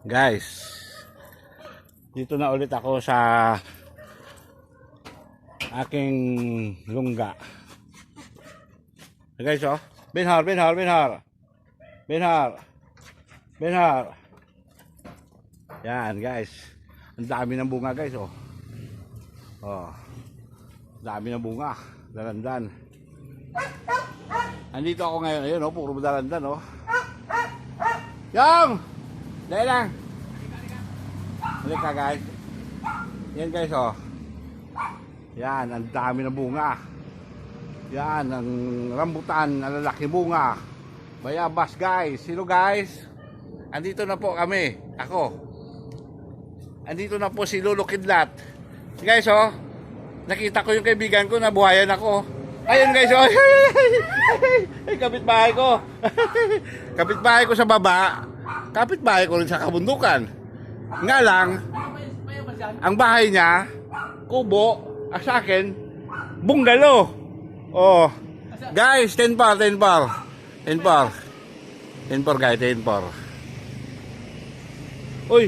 Guys, dito na ulit ako sa aking lungga. Guys, oh. Benhar, Benhar, Benhar. Benhar. Benhar. Yan, guys. Ang dami ng bunga, guys, oh. Oh. Dami ng bunga. Dalandan. Andito ako ngayon. Ayun, oh. Puro dalandan, oh. Yang! Dahil lang. Halika, guys. Yan, guys, oh. Yan, ang dami ng bunga. Yan, ang rambutan, ang lalaki bunga. Bayabas, guys. Sino, guys? Andito na po kami. Ako. Andito na po si Lolo Kidlat. Guys, oh. Nakita ko yung kaibigan ko, nabuhayan ako. Ayun, guys, oh. Ay, kapitbahay ko. kapitbahay ko sa baba. Kapitbahay ko rin sa kabundukan. Nga lang, ang bahay niya, kubo, at sa akin, bungalo. Oh. Guys, 10 par, 10 par. 10 par. 10 par, guys, 10 par.